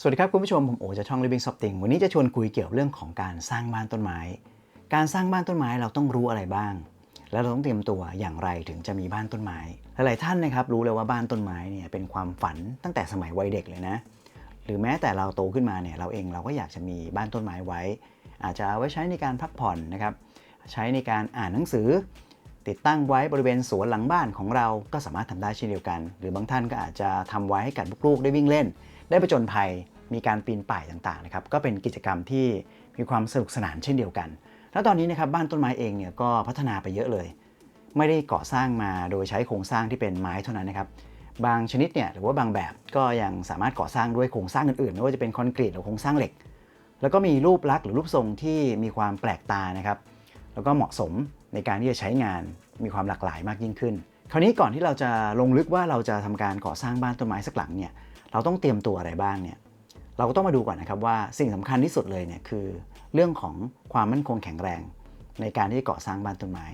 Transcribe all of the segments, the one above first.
สวัสดีครับคุณผู้ชม ผมโอจากช่อง Living Something วันนี้จะชวนคุยเกี่ยวกับเรื่องของการสร้างบ้านต้นไม้ การสร้างบ้านต้นไม้เราต้องรู้อะไรบ้าง แล้วเราต้องเตรียมตัวอย่างไรถึงจะมีบ้านต้นไม้ หลาย ๆ ท่านนะครับรู้เลยว่าบ้านต้นไม้เนี่ยเป็นความฝันตั้งแต่สมัยวัยเด็กเลยนะ หรือแม้แต่เราโตขึ้นมาเนี่ยเราเองเราก็อยากจะมีบ้านต้นไม้ไว้ อาจจะเอาไว้ใช้ในการพักผ่อนนะครับใช้ในการอ่านหนังสือ ติดตั้งไว้บริเวณสวนหลังบ้านของเราก็สามารถทำได้เช่นเดียวกัน หรือบางท่านก็อาจจะทำไว้ให้กับลูกๆได้วิ่งเล่น ได้ประจนภัยมีการปีนป่ายต่างๆนะครับก็เป็นกิจกรรมที่มีความสนุกสนานเช่นเดียวกัน แล้วตอนนี้นะครับบ้านต้นไม้เองเนี่ยก็พัฒนาไปเยอะเลย ไม่ได้ก่อสร้างมาโดยใช้โครงสร้างที่เป็นไม้เท่านั้นนะครับบางชนิดเนี่ยหรือว่าบางแบบก็ยังสามารถก่อสร้างด้วยโครงสร้างอื่นๆไม่ว่าจะเป็นคอนกรีตหรือโครงสร้างเหล็ก แล้วก็มีรูปลักษณ์หรือรูปทรงที่มีความแปลกตานะครับแล้วก็เหมาะสมในการที่จะใช้งานมีความหลากหลายมากยิ่งขึ้น คราวนี้ก่อนที่เราจะลงลึกว่าเราจะทำการก่อสร้างบ้านต้นไม้สักหลังเนี่ย เราต้องเตรียมตัวอะไรบ้างเนี่ยเราก็ต้องมาดูก่อนนะครับว่าสิ่งสำคัญที่สุดเลยเนี่ยคือ เรื่องของความมั่นคงแข็งแรง ในการที่จะก่อสร้างบ้านต้นไม้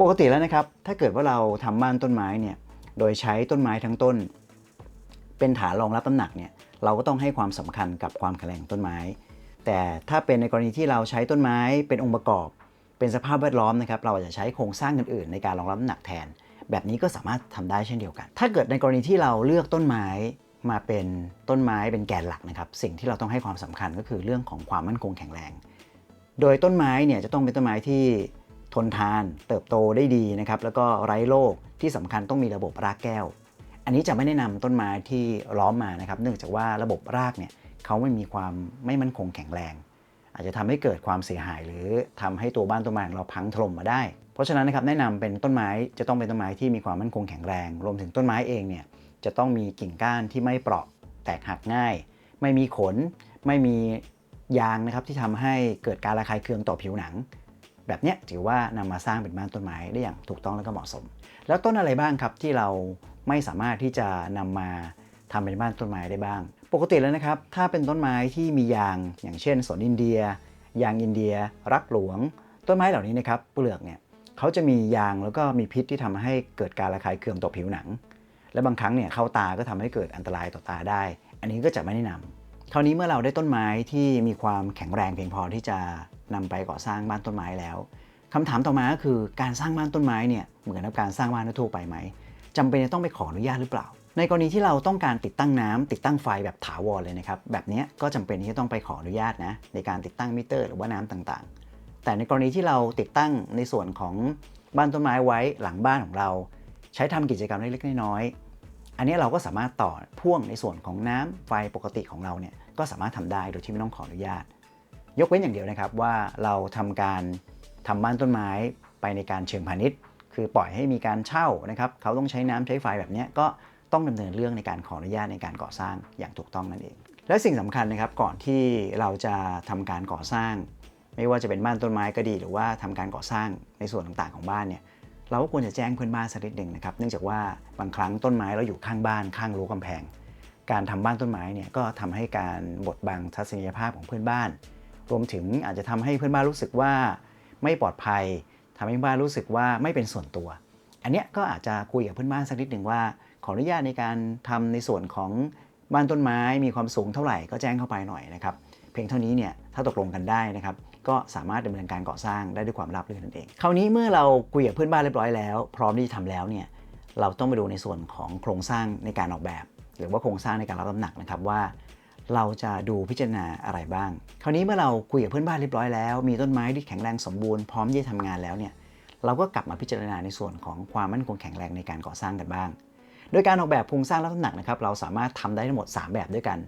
ปกติแล้วนะครับ ถ้าเกิดว่าเราทำบ้านต้นไม้เนี่ยโดยใช้ต้นไม้ทั้งต้น เป็นฐานรองรับน้ำหนักเนี่ยเราก็ต้องให้ความสำคัญกับความแข็งแรงต้นไม้ แต่ถ้าเป็นในกรณีที่เราใช้ต้นไม้เป็นองค์ประกอบ เป็นสภาพแวดล้อมนะครับเราอาจจะใช้โครงสร้างอื่นๆในการรองรับน้ำหนักแทน แบบนี้ก็สามารถทำได้เช่นเดียวกัน ถ้าเกิดในกรณีที่เราเลือกต้นไม้ มาเป็นต้นไม้เป็นแกนหลักนะครับ สิ่งที่เราต้องให้ความสำคัญก็คือเรื่องของความมั่นคงแข็งแรง โดยต้นไม้เนี่ยจะต้องเป็นต้นไม้ที่ทนทานเติบโตได้ดีนะครับแล้วก็ไร้โรคที่สำคัญต้องมีระบบรากแก้ว อันนี้จะไม่แนะนำต้นไม้ที่ล้อมมานะครับ เนื่องจากว่าระบบรากเนี่ยเขาไม่มีความไม่มั่นคงแข็งแรง อาจจะทำให้เกิดความเสียหาย หรือทำให้ตัวบ้านต้นไม้ของเราพังถล่มมาได้ เพราะฉะนั้นนะครับแนะนำเป็นต้นไม้จะต้องเป็นต้นไม้ที่มีความมั่นคงแข็งแรง รวมถึงต้นไม้เองเนี่ย จะต้องมีกิ่งก้านที่ไม่เปราะแตกหักง่าย ไม่มีขน ไม่มียางนะครับที่ทำให้เกิดการระคายเคืองต่อผิวหนัง แบบนี้ถือว่านำมาสร้างเป็นบ้านต้นไม้ได้อย่างถูกต้องและก็เหมาะสม แล้วต้นอะไรบ้างครับที่เราไม่สามารถที่จะนำมาทำเป็นบ้านต้นไม้ได้บ้าง ปกติแล้วนะครับ ถ้าเป็นต้นไม้ที่มียาง อย่างเช่นสนอินเดีย ยางอินเดีย รักหลวง ต้นไม้เหล่านี้นะครับเปลือกเนี่ยเขาจะมียางแล้วก็มีพิษที่ทำให้เกิดการระคายเคืองต่อผิวหนัง และบางครั้งเนี่ยเข้าตาก็ทำให้เกิดอันตรายต่อตาได้ อันนี้ก็จะไม่แนะนำคราวนี้เมื่อเราได้ต้นไม้ที่มีความแข็งแรงเพียงพอที่จะนำไปก่อสร้างบ้านต้นไม้แล้วคำถามต่อมาก็คือการสร้างบ้านต้นไม้เนี่ยเหมือนกับการสร้างบ้านทั่วไปไหมจำเป็นจะต้องไปขออนุญาตหรือเปล่า ในกรณีที่เราต้องการติดตั้งน้ำติดตั้งไฟแบบถาวรเลยนะครับแบบนี้ก็จำเป็นที่จะต้องไปขออนุญาตนะในการติดตั้งมิเตอร์หรือว่าน้ำต่างๆ แต่ในกรณีที่เราติดตั้งในส่วนของบ้านต้นไม้ไว้หลังบ้านของเรา ใช้ทำกิจกรรมเล็กๆน้อยๆอันนี้เราก็สามารถต่อพ่วงในส่วนของน้ำไฟปกติของเราเนี่ยก็สามารถทำได้โดยที่ไม่ต้องขออนุญาต ยกเว้นอย่างเดียวนะครับว่าเราทำการทำบ้านต้นไม้ไปในการเชิงพาณิชย์ คือปล่อยให้มีการเช่านะครับเขาต้องใช้น้ำใช้ไฟแบบนี้ก็ต้องดำเนินเรื่องในการขออนุญาตในการก่อสร้างอย่างถูกต้องนั่นเอง และสิ่งสำคัญนะครับก่อนที่เราจะทำการก่อสร้าง ไม่ว่าจะเป็นบ้านต้นไม้ก็ดี หรือว่าทำการก่อสร้างในส่วนต่างๆของบ้านเนี่ย เราก็ควรจะแจ้งเพื่อนบ้านสักนิดหนึ่งนะครับ เนื่องจากว่าบางครั้งต้นไม้เราอยู่ข้างบ้านข้างรั้วกำแพง การทำบ้านต้นไม้เนี่ยก็ทำให้การบดบังทัศนียภาพของเพื่อนบ้าน รวมถึงอาจจะทำให้เพื่อนบ้านรู้สึกว่าไม่ปลอดภัยทำให้บ้านรู้สึกว่าไม่เป็นส่วนตัว อันเนี้ยก็อาจจะคุยกับเพื่อนบ้านสักนิดหนึ่งว่า ขออนุญาตในการทำในส่วนของบ้านต้นไม้มีความสูงเท่าไหร่ก็แจ้งเข้าไปหน่อยนะครับ เพียงเท่านี้เนี่ยถ้าตกลงกันได้นะครับ ก็สามารถดำเนินการก่อสร้างได้ด้วยความราบรื่นนั่นเอง คราวนี้เมื่อเราคุยกับเพื่อนบ้านเรียบร้อยแล้ว พร้อมที่จะทำแล้วเนี่ยเราต้องไปดูในส่วนของโครงสร้างในการออกแบบ หรือว่าโครงสร้างในการรับน้ำหนักนะครับว่า เราจะดูพิจารณาอะไรบ้าง คราวนี้เมื่อเราคุยกับเพื่อนบ้านเรียบร้อยแล้ว มีต้นไม้ที่แข็งแรงสมบูรณ์พร้อมที่จะทำงานแล้วเนี่ยเราก็กลับมาพิจารณาในส่วนของความมั่นคงแข็งแรงในการก่อสร้างกันบ้าง โดยการออกแบบโครงสร้างรับน้ำหนักนะครับเราสามารถทำได้ทั้งหมด 3 แบบด้วยกัน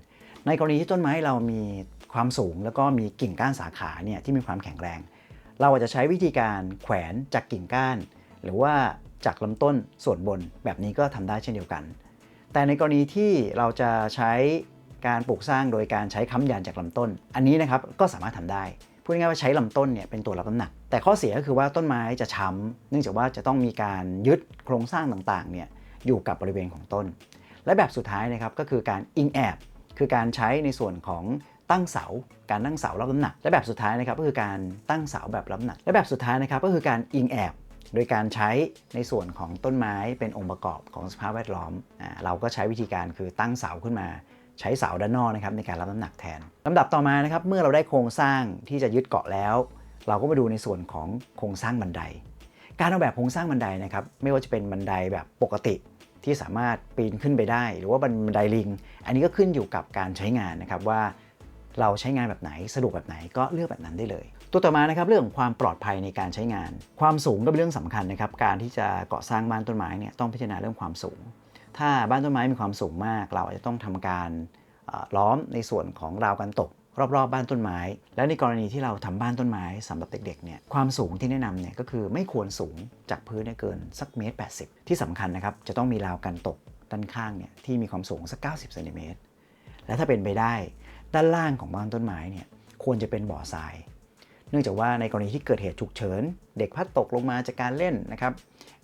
ในกรณีที่ต้นไม้เรามี ความสูง แล้วก็มีกิ่งก้านสาขาเนี่ยที่มีความแข็งแรง เราอาจจะใช้วิธีการแขวนจากกิ่งก้าน หรือว่าจากลำต้นส่วนบนแบบนี้ก็ทำได้เช่นเดียวกัน แต่ในกรณีที่เราจะใช้การปลูกสร้างโดยการใช้ค้ำยันจากลำต้น อันนี้นะครับก็สามารถทำได้พูดง่ายๆว่าใช้ลำต้นเนี่ยเป็นตัวรับน้ำหนัก แต่ข้อเสียก็คือว่าต้นไม้จะช้ำเนื่องจากว่าจะต้องมีการยึดโครงสร้างต่างๆเนี่ยอยู่กับบริเวณของต้น และแบบสุดท้ายนะครับก็คือการอิงแอบคือการใช้ในส่วนของ ตั้งเสา การตั้งเสารับน้ำหนัก และแบบสุดท้ายนะครับก็คือการตั้งเสาแบบรับน้ำหนัก และแบบสุดท้ายนะครับก็คือการอิงแอบโดยการใช้ในส่วนของต้นไม้เป็นองค์ประกอบของสภาพแวดล้อม เราก็ใช้วิธีการคือตั้งเสาขึ้นมา ใช้เสาด้านนอกนะครับในการรับน้ำหนักแทนลำดับต่อมานะครับเมื่อเราได้โครงสร้างที่จะยึดเกาะแล้ว เราก็มาดูในส่วนของโครงสร้างบันได การออกแบบโครงสร้างบันไดนะครับไม่ว่าจะเป็นบันไดแบบปกติที่สามารถปีนขึ้นไปได้ หรือว่าบันไดลิง อันนี้ก็ขึ้นอยู่กับการใช้งานนะครับว่า เราใช้งานแบบไหนสะดวกแบบไหนก็เลือกแบบนั้นได้เลย ตัวต่อมานะครับเรื่องของความปลอดภัยในการใช้งาน ความสูงก็เป็นเรื่องสำคัญนะครับการที่จะก่อสร้างบ้านต้นไม้เนี่ยต้องพิจารณาเรื่องความสูง ถ้าบ้านต้นไม้มีความสูงมาก เราอาจจะต้องทำการล้อมในส่วนของราวกันตกรอบๆบบ้านต้นไม้ และในกรณีที่เราทำบ้านต้นไม้สำหรับเด็กๆเนี่ยความสูงที่แนะนำเนี่ยก็คือไม่ควรสูงจากพื้นเนเกินสักเมตร80ที่สำคัญนะครับจะต้องมีราวกันตกด้านข้างเนี่ยที่มีความสูงสัก 90เซนติเมตรและถ้าเป็นไปได้ ด้านล่างของบ้านต้นไม้เนี่ยควรจะเป็นบ่อทราย เนื่องจากว่าในกรณีที่เกิดเหตุฉุกเฉิน เด็กพัดตกลงมาจากการเล่นนะครับ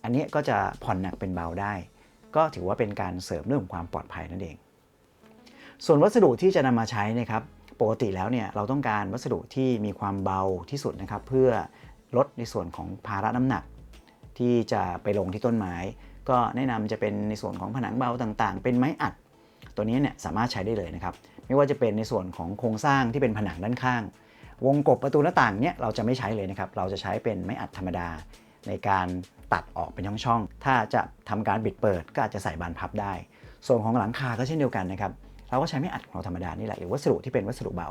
อันนี้ก็จะผ่อนหนักเป็นเบาได้ ก็ถือว่าเป็นการเสริมเรื่องของความปลอดภัยนั่นเอง ส่วนวัสดุที่จะนำมาใช้นะครับปกติแล้วเนี่ยเราต้องการวัสดุที่มีความเบาที่สุดนะครับ เพื่อลดในส่วนของภาระน้ำหนัก ที่จะไปลงที่ต้นไม้ ก็แนะนำจะเป็นในส่วนของผนังเบาต่างๆ เป็นไม้อัด ตัวนี้เนี่ยสามารถใช้ได้เลยนะครับ ไม่ว่าจะเป็นในส่วนของโครงสร้างที่เป็นผนังด้านข้าง วงกบประตูหน้าต่างเนี่ยเราจะไม่ใช้เลยนะครับ เราจะใช้เป็นไม้อัดธรรมดา ในการตัดออกเป็นช่องๆถ้าจะทำการบิดเปิดก็อาจจะใส่บานพับได้ ส่วนของหลังคาก็เช่นเดียวกันนะครับ เราก็ใช้ไม้อัดของเราธรรมดานี่แหละหรือวัสดุที่เป็นวัสดุเบา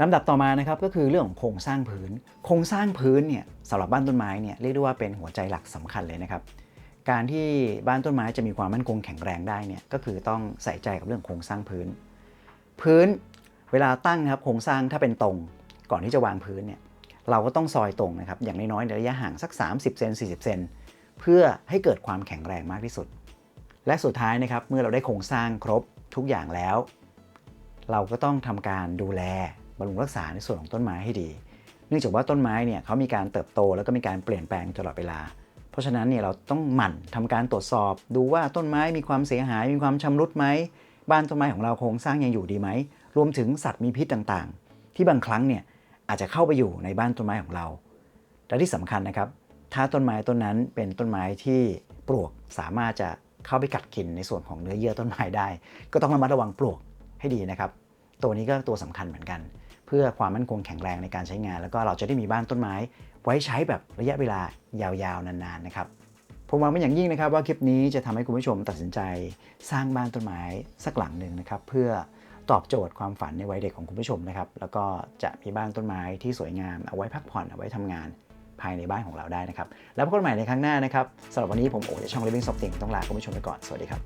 ลำดับต่อมานะครับก็คือเรื่องของโครงสร้างพื้น โครงสร้างพื้นเนี่ยสำหรับบ้านต้นไม้เนี่ยเรียกได้ว่าเป็นหัวใจหลักสำคัญเลยนะครับการที่บ้านต้นไม้จะมีความมั่นคงแข็งแรงได้เนี่ยก็คือต้องใส่ใจกับเรื่องโครงสร้างพื้น พื้นเวลาตั้งนะครับโครงสร้างถ้าเป็นตรงก่อนที่จะวางพื้นเนี่ยเราก็ต้องซอยตรงนะครับอย่างน้อยๆในระยะห่างสัก 30เซน40 เซนเพื่อให้เกิดความแข็งแรงมากที่สุด และสุดท้ายนะครับเมื่อเราได้โครงสร้างครบทุกอย่างแล้ว เราก็ต้องทำการดูแลบำรุงรักษาในส่วนของต้นไม้ให้ดี เนื่องจากว่าต้นไม้เนี่ยเขามีการเติบโตแล้วก็มีการเปลี่ยนแปลงตลอดเวลา เพราะฉะนั้นเนี่ยเราต้องหมั่นทำการตรวจสอบ ดูว่าต้นไม้มีความเสียหายมีความชำรุดไหม บ้านต้นไม้ของเราโครงสร้างยังอยู่ดีไหม รวมถึงสัตว์มีพิษต่างๆ ที่บางครั้งเนี่ยอาจจะเข้าไปอยู่ในบ้านต้นไม้ของเรา และที่สำคัญนะครับ ถ้าต้นไม้ต้นนั้นเป็นต้นไม้ที่ปลวกสามารถจะเข้าไปกัดกินในส่วนของเนื้อเยื่อต้นไม้ได้ ก็ต้องระมัดระวังปลวกให้ดีนะครับ ตัวนี้ก็ตัวสำคัญเหมือนกัน เพื่อความมั่นคงแข็งแรงในการใช้งาน แล้วก็เราจะได้มีบ้านต้นไม้ ไว้ใช้แบบระยะเวลายาวๆนานๆนะครับ ผมหวังเป็นอย่างยิ่งนะครับว่าคลิปนี้จะทำให้คุณผู้ชมตัดสินใจ สร้างบ้านต้นไม้สักหลังหนึ่งนะครับเพื่อตอบโจทย์ความฝันในวัยเด็กของคุณผู้ชมนะครับแล้วก็จะมีบ้านต้นไม้ที่สวยงามเอาไว้พักผ่อนเอาไว้ทำงานภายในบ้านของเราได้นะครับ แล้วพบกันใหม่ในครั้งหน้านะครับสำหรับวันนี้ผมโอ๋จากช่อง Living s o f t i n g ต้องลาคุณผู้ชมไปก่อน สวัสดีครับ